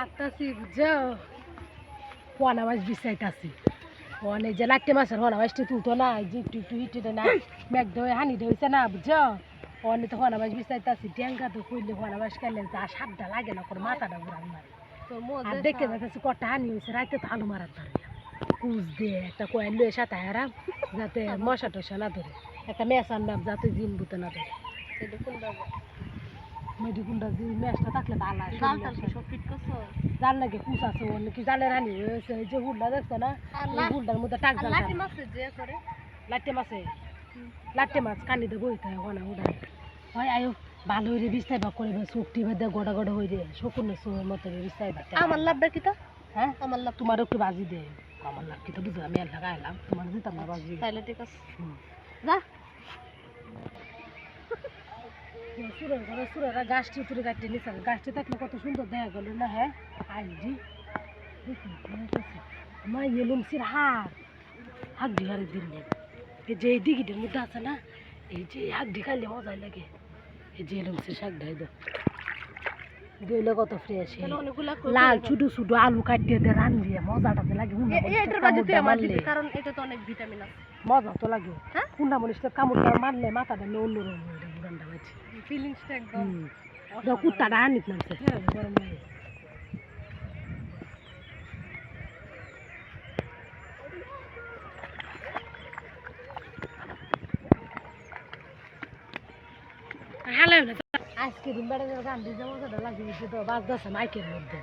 আটটাছি বুঝছ? পোনা মাছ বিচাইতাছি যে লাট্টে মাছের মাছটি তুলতো না যে একটু একটু হিটে না মেঘ ধরে হানি ধরেছে না বুঝছ? তো পোনা মাছ বিচাইতাছি ট্যাঙ্কা তো কইলে মাছ খেলে যা সাতটা লাগে না করে মাথাটা ঘুরান মারে আর দেখে যাচ্ছে কটা হানি হয়েছে রাইতে তো আলু মারার কুচ দিয়ে একটা কয়েন লুয়ে সাথে হারাম যাতে মশা টশা না ধরে। একটা মেস আনলাম যাতে জিন বুতে না ধরে। মেডিকুন্ডা যে মেসটা থাকলে ভালো হয় জাল লাগে কুচ আছে অন্য কি জালের হানি হয়েছে যে হুডটা দেখছ না? এই হুডটার মধ্যে টাক জাল লাট্টে মাছে লাট্টে মাছ? কানিতে বইতে হয় ওনা হুডা হয় আয়ো ভালো হইরে বিস্তাই বা করে চোখটি বেঁধে গড়া গড়া হয়ে যায় শকুনের সময় মতো বিস্তাই বা আমার লাভটা কি তা? হ্যাঁ? আমার লাভ তোমার একটু বাজি দে। আমার লাভ কি তো বুঝলাম আমি এলাকা এলাম তোমার দিতাম না বাজি। তাইলে ঠিক আছে। যা। সুরের ঘরে সুরেরা গাছটি তুলে কাটতে গাছটি থাকলে কত সুন্দর দেখা গেল না হ্যাঁ? আইজি মা এলুম সির হার। হাক ডিহারে দিলে এই যে এই দিঘিটার মধ্যে আছে না এই যে হাক ঢিকাইলে মজাই লাগে। এই যে এলুম সির শাক ঢাই দাও দিলে কত ফ্রেশ অনেকগুলা লাল ছোটো ছোটো আলু কাটিয়ে দিয়ে রান্ধি লাগে। কারণ এটা তো অনেক ভিটামিন আছে। মজা তো লাগে। হ্যাঁ? কামড় মারলে মাথাটা নিয়ে অন্যরকম হয়ে যায় উড়ানটা বাজে ফিলিংসটা একদম হুম দাও কুত্তাটা আনিত নামছে হ্যাঁ গরম লাগে হ্যালো আজকে দিন বেড়ে গান দিতে মজাটা লাগে বুঝছি তো বাস দশ মাইকের মধ্যে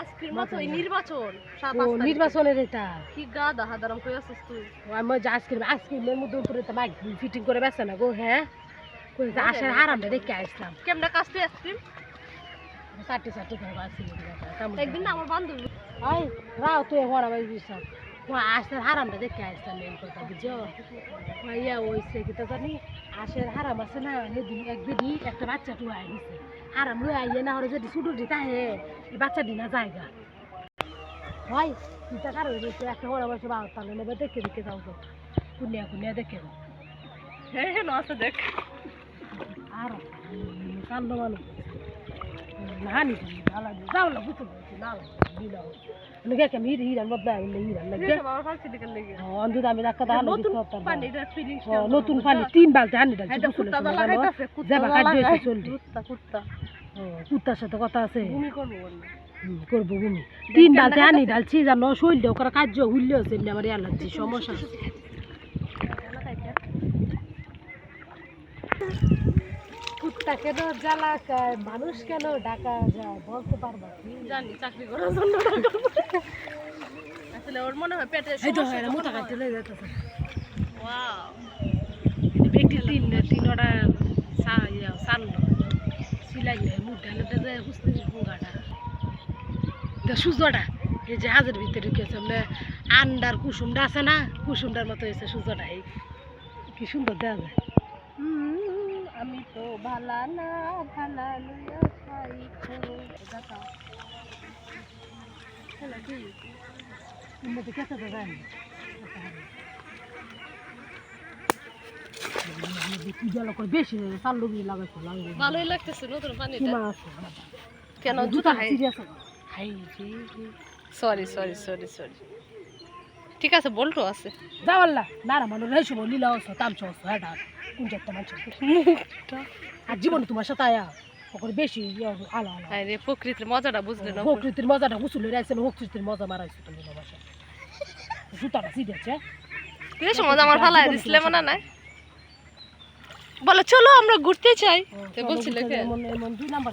আজকের মতো এই নির্বাচন সাত ও পাঁচ তারিখে। নির্বাচনের এটা কি গা দাহা দারাম কই আছিস তুই ও আমি যে আইসক্রিম আইসক্রিমের মধ্যে উপরে তো মাইক ফিটিং করে বেছে না গো হ্যাঁ কই যে আসার হারামটা দেখে আসলাম। কেমনে কাজ তুই আইসক্রিম? চারটে চারটে করে একদিন আমার বান্ধবী। আই রাও তুই বিশ্বাস হারামটা দেখে আসলাম মেন কথা বুঝছ? ইয়া ওইছে কি তো জানি আসার হারাম আছে না সেদিন এক একটা বাচ্চা টু আই দিছে হারাম লই আইয়ে না হরে যদি ছুটো দিতা হে এই বাচ্চা দিনা জায়গা। চিন্তা কারও রয়েছে একটা হরা বসে বাবা তাহলে দেখে দেখে যাও তো। কুনিয়া কুনিয়া দেখে হ্যাঁ হ্যাঁ আছে দেখ। আর কান্দ মানুষ নানি নালা যাও না বুঝতে পারছি নালা দিলাম লগে কেমন হিরে হিরান বদলা হইলে হিরান লাগে। আমার ফালসি দিকে লেগে। অন্ধ দামে রাখা দাও নতুন পানি তিন বালতি কুত্তা ও, কুত্তার সাথে কথা আছে। করব বমি তিন বালতি হানি ডালছি জানো শৈল ওখানে কাজ হইলে হচ্ছে আমার অ্যালার্জি সমস্যা কুত্তা কেন জ্বালা মানুষ কেন ডাকা যায় বলতে পারবা? জানি চাকরি করার জন্য আসলে ওর মনে হয় পেটে এই তো সমস্যা হয় মোটা। কাটতে লয়ে যেতেছে Wow. ব্যক্তি তিন তিন ওটা সারলো সিলাই মুখটা লোটা যায় হুসতে পুঙ্গাটা। এটা সুজোটা এই যে হাজার ভিতরে ঢুকেছে বলে আন্ডার কুসুমটা আছে না? কুসুমটার মতো হয়েছে সুজোটা এই। কি সুন্দর দেওয়া যায়। হুম, আমি তো ভালা না ভালা লইয়া খাই বেশি ভালোই লাগতেছে নতুন পানি কেন জুতা। সরি সরি সরি সরি ঠিক আছে বলটো আছে। যাওয়াল্লা না না মানুষ রেসু বলি লাও সো তাম চো সো এটা কোন একটা মানুষ মুখটা। আর জীবন তোমার সাথে আয়া ওখানে বেশি ইয়ে আলো আলো। হাই রে প্রকৃতির মজাটা বুঝলে না প্রকৃতির মজাটা গুসুলে রাইছে না প্রকৃতির মজা মারাইছে তুমি বাসা জুতাটা সিরিয়াস বেশ মজা আমার ভালো দিছিলে মনে নাই? বলে চলো আমরা ঘুরতে চাই। তো বলছিল কে? এমন এমন দুই নাম্বার